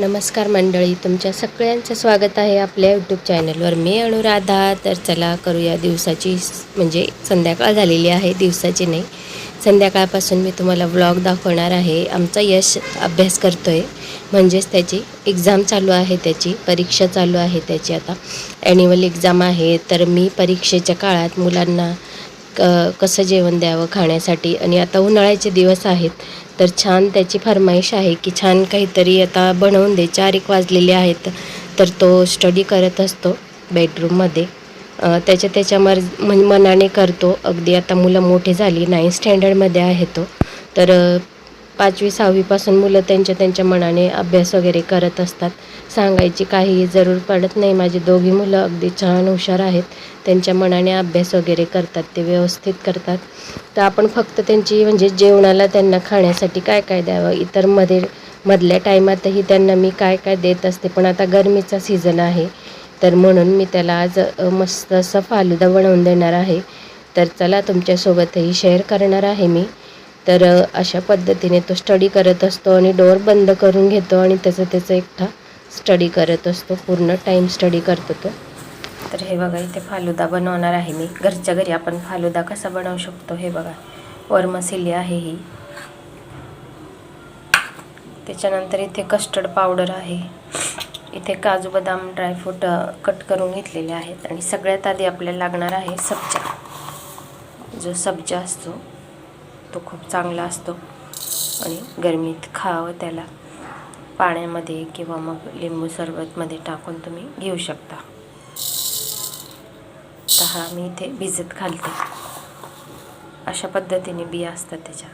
नमस्कार मंडळी तुमच्या सगळ्यांचं स्वागत आहे आपल्या यूट्यूब चॅनलवर मी अनुराधा तर चला करूया दिवसाची म्हणजे संध्याकाळ झालेली आहे दिवसाची नाही. संध्याकाळपासून मी तुम्हाला व्लॉग दाखवणार आहे. आमचा यश अभ्यास करतो आहे म्हणजेच त्याची एक्झाम चालू आहे त्याची परीक्षा चालू आहे त्याची आता ॲन्युअल एक्झाम आहे. तर मी परीक्षेच्या काळात मुलांना क कसं जेवण द्यावं खाण्यासाठी? आणि आता उन्हाळ्याचे दिवस आहेत तर छान त्याची फरमाईश आहे की छान काहीतरी आता बनवून दे. चार एक वाजलेले आहेत तर तो स्टडी करत असतो बेडरूममध्ये. त्याच्या त्याच्या मर मन मनाने करतो. अगदी आता मुलं मोठी झाली नाईन स्टँडर्डमध्ये आहे तो. तर पाचवी सहावीपासून मुलं त्यांच्या त्यांच्या मनाने अभ्यास वगैरे करत असतात. सांगायची काही जरूर पडत नाही. माझी दोघी मुलं अगदी छान हुशार आहेत. त्यांच्या मनाने अभ्यास वगैरे करतात ते व्यवस्थित करतात. तर आपण फक्त त्यांची म्हणजे जेवणाला त्यांना खाण्यासाठी काय काय द्यावं? इतरमध्ये मधल्या टायमातही त्यांना मी काय काय देत असते. पण आता गरमीचा सीझन आहे. तर म्हणून मी त्याला आज मस्त असं फालुदा बनवून देणार आहे. तर चला तुमच्यासोबतही शेअर करणार आहे मी. तर अशा पद्धतीने तो स्टडी करत असतो आणि डोअर बंद करून घेतो आणि त्याचं त्याचं एकटा स्टडी करत असतो. पूर्ण टाईम स्टडी करतो तो. तर हे बघा इथे फालुदा बनवणार आहे मी. घरच्या घरी आपण फालुदा कसा बनवू शकतो हे बघा. वरमसिली आहे ही. त्याच्यानंतर इथे कस्टर्ड पावडर आहे. इथे काजू बदाम ड्रायफ्रूट कट करून घेतलेले आहेत. आणि सगळ्यात आधी आपल्याला लागणार आहे सब्जा. जो सब्जा असतो तो खूप चांगला असतो. आणि गरमीत खावं त्याला. पाण्यामध्ये किंवा मग लिंबू सरबतमध्ये टाकून तुम्ही घेऊ शकता. तर हा मी इथे भिजत घालते. अशा पद्धतीने बिया असतात त्याच्या.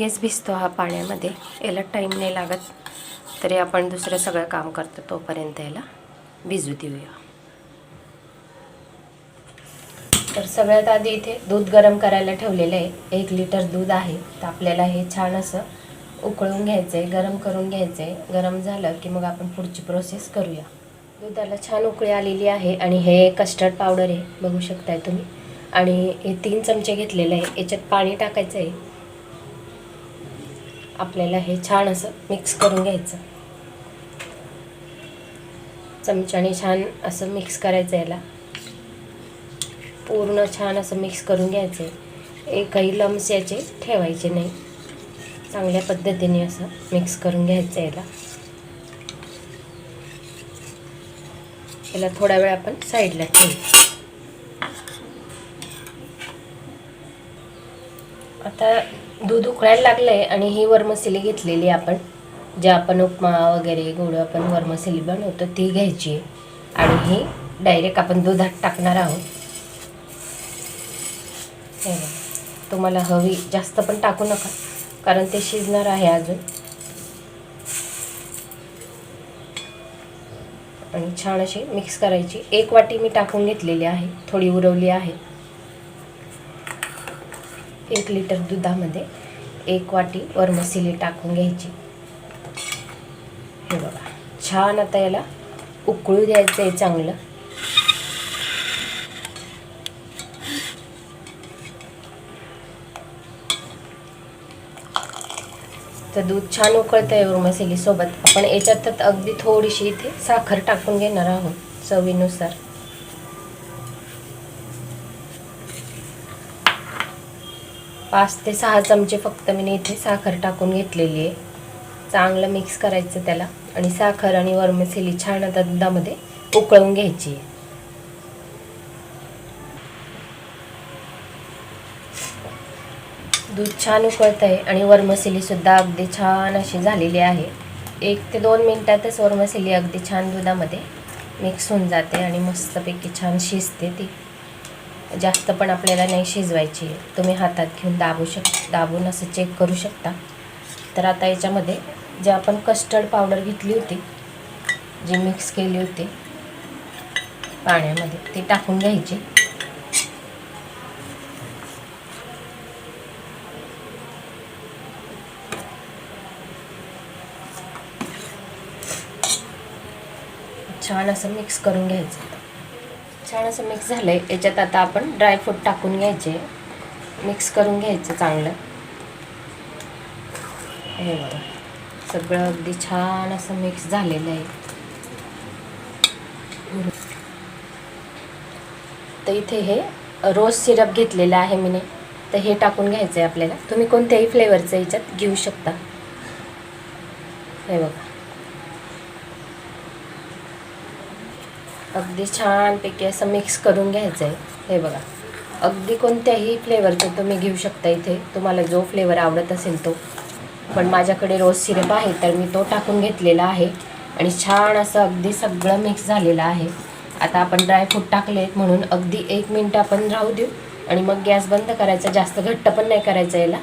लगेच भिजतो हा पाण्यामध्ये. याला टाईम नाही लागत. तरी आपण दुसरं सगळं काम करतो तोपर्यंत याला भिजू देऊया. तर सगळ्यात आधी इथे दूध गरम करायला ठेवलेलं आहे. एक लिटर दूध आहे. तर आपल्याला हे छान असं उकळून घ्यायचं आहे गरम करून घ्यायचं आहे गरम झालं की मग आपण पुढची प्रोसेस करूया. दुधाला छान उकळी आलेली आहे आणि हे कस्टर्ड पावडर आहे. बघू शकताय तुम्ही. आणि हे तीन चमचे घेतलेले आहे. याच्यात पाणी टाकायचं आहे आपल्याला हे छान असं मिक्स करून घ्यायचं. चमच्याने छान असं मिक्स करायचं याला. पूर्ण छान असं मिक्स करून घ्यायचं. आहे एकही लम्स याचे ठेवायचे नाही. चांगल्या पद्धतीने असं मिक्स करून घ्यायचं याला. याला थोडा वेळ आपण साईडला ठेवू. आता दूध उकळायला लागलं आहे आणि ही वरमसिली घेतलेली आपण ज्या आपण उपमा वगैरे गोड आपण वरमसिली बनवतो ती घ्यायची आहे. आणि ही डायरेक्ट आपण दुधात टाकणार आहोत. हे तुम्हाला हवी जास्त पण टाकू नका कारण ते शिजणार आहे अजून. आणि छान अशी मिक्स करायची. एक वाटी मी टाकून घेतलेली आहे थोडी उरवली आहे. एक लिटर दुधामध्ये एक वाटी वरमसिली टाकून घ्यायची. हे बघा छान आता याला उकळू द्यायचं आहे चांगलं. तर दूध छान उकळतं आहे वरमसिलीसोबत. आपण याच्यात अगदी थोडीशी इथे साखर टाकून घेणार आहोत चवीनुसार. पाच ते सहा चमचे फक्त मी इथे साखर टाकून घेतलेली आहे. चांगलं मिक्स करायचं त्याला. आणि साखर आणि वरमसिली छान आता दुधामध्ये उकळून घ्यायची आहे. दूध छान उकळत आहे आणि वरमसिलीसुद्धा अगदी छान अशी झालेली आहे. एक ते दोन मिनटातच वरमसिली अगदी छान दुधामध्ये मिक्स होऊन जाते आणि मस्तपैकी छान शिजते ती. जास्त पण आपल्याला नाही शिजवायची. तुम्ही हातात घेऊन दाबू शक दाबून असं चेक करू शकता. तर आता याच्यामध्ये जे आपण कस्टर्ड पावडर घेतली होती जी मिक्स केली होती पाण्यामध्ये ती टाकून घ्यायची. छान असं मिक्स करून घ्यायचं. छान असं मिक्स झालं आहे याच्यात आता आपण ड्रायफ्रूट टाकून घ्यायचे. मिक्स करून घ्यायचं चांगलं. हे बघा. सगळं अगदी छान असं मिक्स झालेलं आहे. तर इथे हे रोज सिरप घेतलेलं आहे मीने. तर हे टाकून घ्यायचं आहे आपल्याला. तुम्ही कोणत्याही फ्लेवरचं याच्यात घेऊ शकता. हे बघा. अगदी छानपैकी असं मिक्स करून घ्यायचं आहे हे बघा. अगदी कोणत्याही फ्लेवरचं तुम्ही घेऊ शकता इथे. तुम्हाला जो फ्लेवर आवडत असेल तो. पण माझ्याकडे रोज सिरप आहे तर मी तो टाकून घेतलेला आहे. आणि छान असं अगदी सगळं मिक्स झालेलं आहे. आता आपण ड्रायफ्रूट टाकले म्हणून अगदी एक मिनटं आपण राहू देऊ. आणि मग गॅस बंद करायचा. जास्त घट्ट पण नाही करायचं याला.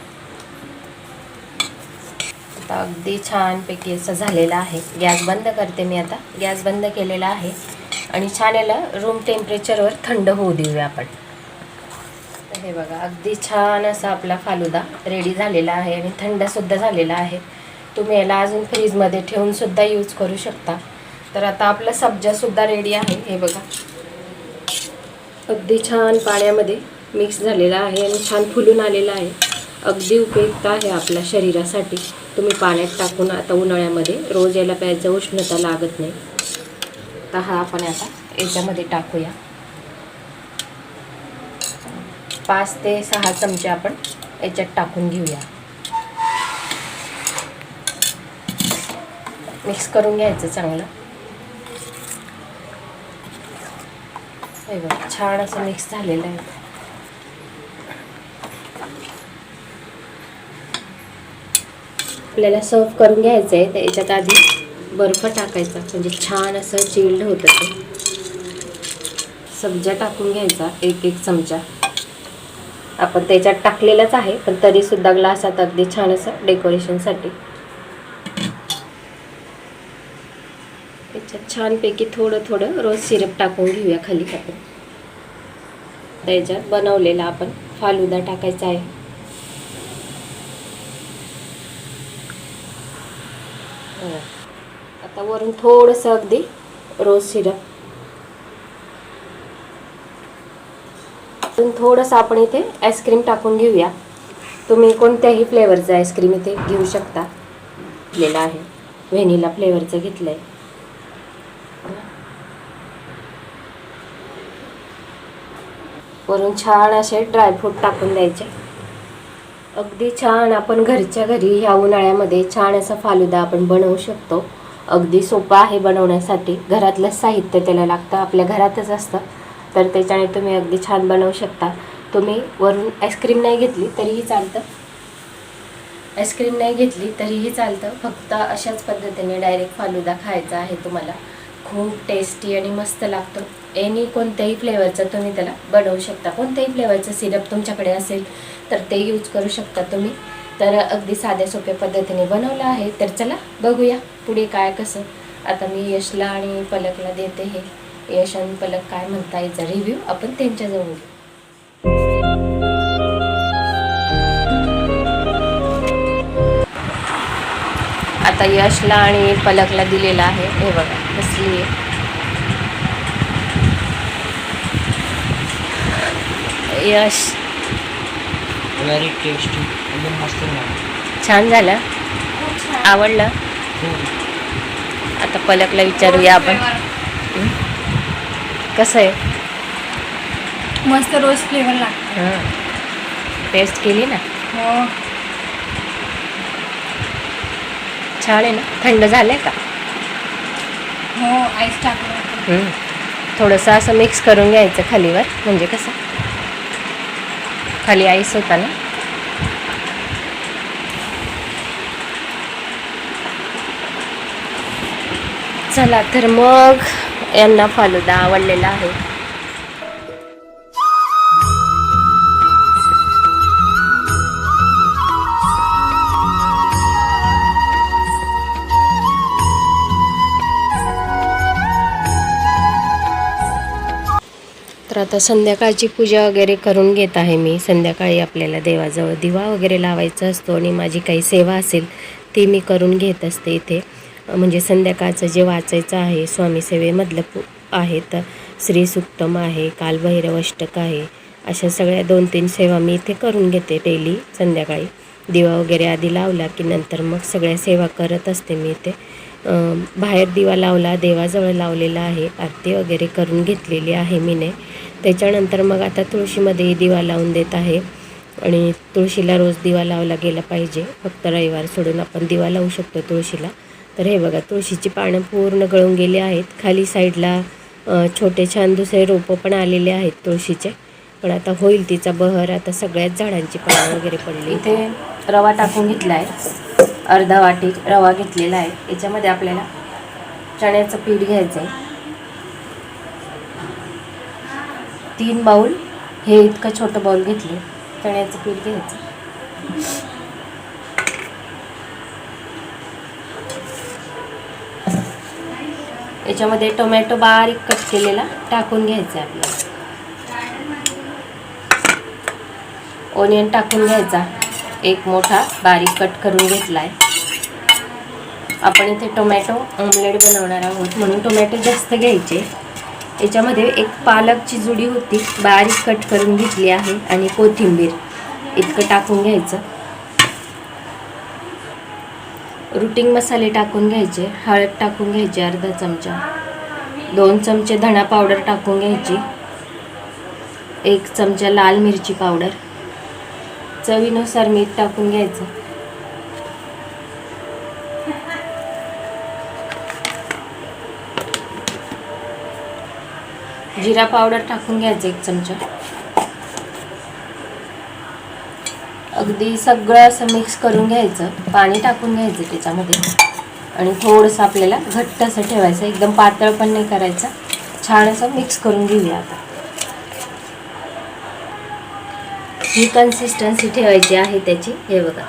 आता अगदी छानपैकी असं झालेलं आहे. गॅस बंद करते मी आता. गॅस बंद केलेला आहे. आणि छान याला रूम टेम्परेचरवर थंड होऊ देऊया आपण. हे बघा अगदी छान असा आपला फालुदा रेडी झालेला आहे आणि थंडसुद्धा झालेला आहे. तुम्ही याला अजून फ्रीजमध्ये ठेवूनसुद्धा यूज करू शकता. तर आता आपला सब्जासुद्धा रेडी आहे. हे बघा. अगदी छान पाण्यामध्ये मिक्स झालेला आहे आणि छान फुलून आलेला आहे. अगदी उपयुक्त आहे आपल्या शरीरासाठी. तुम्ही पाण्यात टाकून आता उन्हाळ्यामध्ये रोज याला प्यायचं उष्णता लागत नाही. तर हा आपण आता याच्यामध्ये टाकूया. पाच ते सहा चमचे आपण याच्यात टाकून घेऊया. मिक्स करून घ्यायचं चांगलं. हे छान असं मिक्स झालेलं आहे. आपल्याला सर्व करून घ्यायचं आहे तर याच्यात आधी बर्फ टाकायचा. म्हणजे छान असं चिल्ड होतं ते. सब्जा टाकून घ्यायचा एक एक चमचा. आपण त्याच्यात टाकलेलंच आहे पण तरीसुद्धा ग्लासात अगदी छान असं डेकोरेशनसाठी त्याच्यात छानपैकी थोडं थोडं रोज सिरप टाकून घेऊया खाली आपण. त्याच्यात बनवलेला आपण फालुदा टाकायचा आहे हो. आता वरून थोडंसं अगदी रोज सिरप अजून थोडंसं आपण इथे आईस्क्रीम टाकून घेऊया. तुम्ही कोणत्याही फ्लेवरचं आईस्क्रीम इथे घेऊ शकता. घेतलेलं आहे. व्हेनिला फ्लेवरचं घेतलं आहे वरून छान असे ड्रायफ्रूट टाकून द्यायचे. अगदी छान आपण घरच्या घरी ह्या उन्हाळ्यामध्ये छान असा फालुदा आपण बनवू शकतो. अगदी सोपा आहे बनवण्यासाठी. घरातलं साहित्य त्याला लागतं आपल्या घरातच असतं. तर त्याच्याने तुम्ही अगदी छान बनवू शकता. तुम्ही वरून आईस्क्रीम नाही घेतली तरीही चालतं. आईस्क्रीम नाही घेतली तरीही चालतं. फक्त अशाच पद्धतीने डायरेक्ट फालुदा खायचा आहे तुम्हाला. खूप टेस्टी आणि मस्त लागतो. एनी कोणत्याही फ्लेवरचं तुम्ही त्याला बनवू शकता. कोणत्याही फ्लेवरचं सिरप तुमच्याकडे असेल तर ते यूज करू शकता तुम्ही. तर अगदी साध्या सोप्या पद्धतीने बनवलं आहे. तर चला बघूया पुढे काय कसं. आता मी यशला आणि पलकला देते हे. यश आणि पलक काय म्हणता याचा रिव्ह्यू आपण त्यांच्याजवळ घेऊ आता यशला आणि पलकला दिलेला आहे. हे बघा कसली आहे. यश. व्हेरी टेस्टी एकदम मस्त लागलं छान झालं? आवडलं? आता पलकला विचारूया आपण. हं? कसं आहे? मस्त रोज फ्लेवर लागतो. हां. टेस्ट केली ना? हो. छान आहे ना? थंड झालं आहे का? हो आईस टाकलं हं. थोडंसं असं मिक्स करून घ्यायचं खालीवर. म्हणजे कसं? खाली आईस होता ना? चला तर मग यांना फालुदा आवडलेला आहे. तर आता संध्याकाळची पूजा वगैरे करून घेत आहे मी. संध्याकाळी आपल्याला देवाजवळ दिवा वगैरे लावायचा असतो आणि माझी काही सेवा असेल ती मी करून घेत असते इथे. म्हणजे संध्याकाळचं जे वाचायचं आहे स्वामी सेवेमधलं पु आहे तर श्री सुक्तम आहे कालभैरव अष्टक आहे अशा सगळ्या दोन तीन सेवा मी इथे करून घेते डेली संध्याकाळी. दिवा वगैरे आधी लावला की नंतर मग सगळ्या सेवा करत असते मी इथे. बाहेर दिवा लावला देवाजवळ लावलेला आहे आरती वगैरे करून घेतलेली आहे मीने. त्याच्यानंतर मग आता तुळशीमध्येही दिवा लावून देत आहे आणि तुळशीला रोज दिवा लावला गेला पाहिजे. फक्त रविवार सोडून आपण दिवा लावू शकतो तुळशीला. तर हे बघा तुळशीची पानं पूर्ण गळून गेली आहेत. खाली साईडला छोटे छान दुसरे रोपं पण आलेले आहेत तुळशीचे. पण आता होईल तिचा बहर. आता सगळ्याच झाडांची पानं वगैरे पडली. इथे रवा टाकून घेतला आहे अर्धा वाटी रवा घेतलेला आहे. याच्यामध्ये आपल्याला चण्याचं पीठ घ्यायचं आहे तीन बाऊल हे इतकं छोटं बाऊल घेतले चण्याचं पीठ घ्यायचं याच्यामध्ये टोमॅटो बारीक कट केलेला टाकून घ्यायचा आहे आपल्याला. ओनियन टाकून घ्यायचा. एक मोठा बारीक कट करून घेतला आहे आपण इथे टोमॅटो ऑमलेट बनवणार आहोत. म्हणून टोमॅटो जास्त घ्यायचे. याच्यामध्ये एक पालकची जुडी होती. बारीक कट करून घेतली आहे आणि कोथिंबीर. इतकं टाकून घ्यायचं. रुटिंग मसाले टाकून घ्यायचे हळद टाकून घ्यायची अर्धा चमचा. दोन चमचे धणा पावडर टाकून घ्यायची. एक चमचा लाल मिरची पावडर. चवीनुसार मीठ टाकून घ्यायचं. जिरा पावडर टाकून घ्यायचं एक चमचा. अगदी सगळं असं मिक्स करून घ्यायचं पाणी टाकून घ्यायचं त्याच्यामध्ये. आणि थोडंसं आपल्याला घट्ट असं ठेवायचं एकदम पातळ पण नाही करायचं. छान असं मिक्स करून घेऊया आता. ही कन्सिस्टन्सी ठेवायची आहे त्याची हे बघा.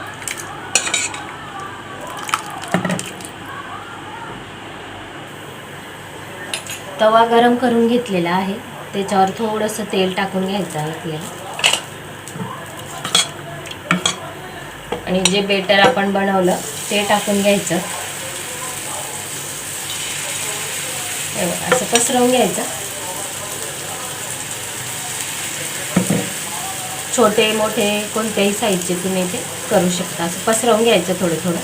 तवा गरम करून घेतलेला आहे. त्याच्यावर थोडंसं तेल टाकून घ्यायचं आहे आपल्याला. आणि जे बेटर आपण बनवलं ते टाकून घ्यायचं. असं पसरवून घ्यायचं. छोटे मोठे कोणत्याही साईजचे तुम्ही ते करू शकता. असं पसरवून घ्यायचं थोडं थोडं.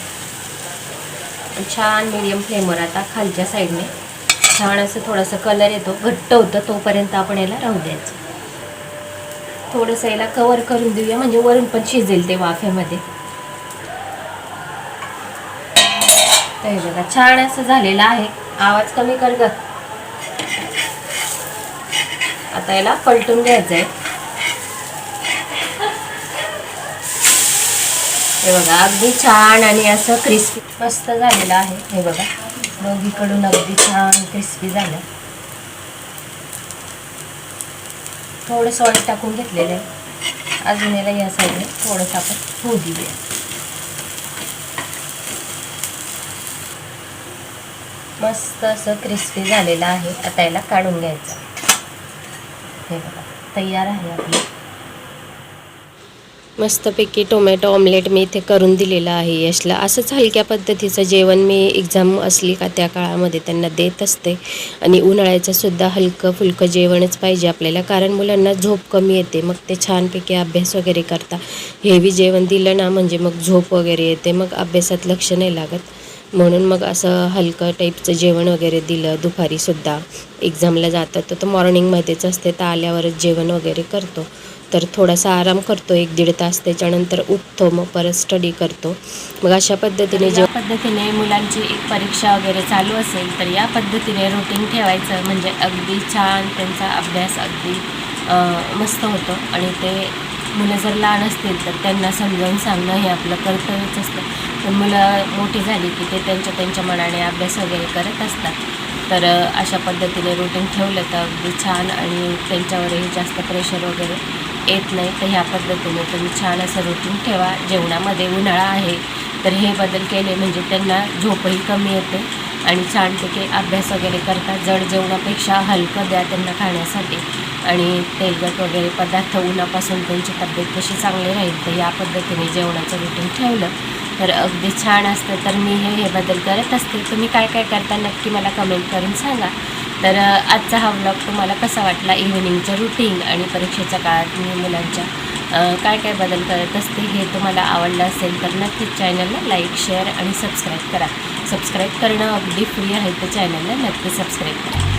छान मिडियम फ्लेमवर आता खालच्या साईडने छान असं थोडासा कलर येतो घट्ट होतं तोपर्यंत आपण याला राहू द्यायचं. थोडंसं याला कवर करून देऊया म्हणजे वरून पण शिजेल ते वाफेमध्ये. तर हे बघा छान असं झालेलं आहे. आवाज कमी कर ग. आता याला पलटून घ्यायचं आहे हे बघा अगदी छान आणि असं क्रिस्पी मस्त झालेलं आहे. हे बघा दोघीकडून अगदी छान क्रिस्पी झालं. थोडं सॉल्ट टाकून घेतलेलं आहे. अजून याला या साईडने थोडंसं आपण होऊ देऊया. मस्त असं क्रिस्पी झालेलं आहे. आता याला काढून घ्यायचं. हे बघा तयार आहे आपली. मस्तपैकी टोमॅटो ऑमलेट मी इथे करून दिलेलं आहे यशला. असंच हलक्या पद्धतीचं जेवण मी एक्झाम असली का त्या काळामध्ये त्यांना देत असते. आणि उन्हाळ्याचं सुद्धा हलकं फुलकं जेवणच पाहिजे आपल्याला कारण मुलांना झोप कमी येते. मग ते छानपैकी अभ्यास वगैरे करता. हेवी जेवण दिलं ना म्हणजे मग झोप वगैरे येते. मग अभ्यासात लक्ष नाही लागत. म्हणून मग असं हलकं टाईपचं जेवण वगैरे दिलं दुपारीसुद्धा एक्झामला जातात तर तो मॉर्निंगमध्येच असते तर आल्यावरच जेवण वगैरे करतो. तर थोडासा आराम करतो एक दीड तास त्याच्यानंतर उठतो मग परत स्टडी करतो. मग अशा पद्धतीने जे पद्धतीने मुलांची एक परीक्षा वगैरे चालू असेल तर या पद्धतीने रुटीन ठेवायचं म्हणजे अगदी छान त्यांचा अभ्यास अगदी मस्त होतो. आणि ते मुलं जर लहान असतील तर त्यांना समजावून सांगणं हे आपलं कर्तव्यच असतं. पण मुलं मोठी झाली की ते त्यांच्या त्यांच्या मनाने अभ्यास वगैरे करत असतात. तर अशा पद्धतीने रुटीन ठेवलं तर अगदी छान आणि त्यांच्यावरही जास्त प्रेशर वगैरे येत नाही. तर ह्या पद्धतीने तुम्ही छान असं रुटीन ठेवा. जेवणामध्ये उन्हाळा आहे तर हे बदल केले म्हणजे त्यांना झोपही कमी येते आणि छानपैकी अभ्यास वगैरे करतात. जड जेवणापेक्षा हलकं द्या त्यांना खाण्यासाठी. आणि तेलकट वगैरे पदार्थ उन्हापासून त्यांची तब्येत कशी चांगली राहील तर या पद्धतीने जेवणाचं रुटीन ठेवलं. तर अगदी छान असतं. तर मी हे हे बदल करत असते. तुम्ही काय काय करता नक्की मला कमेंट करून सांगा. तर आजचा हा व्लॉग तुम्हाला कसा वाटला? इव्हिनिंगचं रुटीन आणि परीक्षेच्या काळात मी मुलांच्या काय काय बदल करत असते हे तुम्हाला आवडलं असेल तर नक्कीच चॅनलला लाईक शेअर आणि सबस्क्राईब करा. सबस्क्राईब करणं अगदी फ्री आहे तर चॅनलला नक्की सबस्क्राईब करा.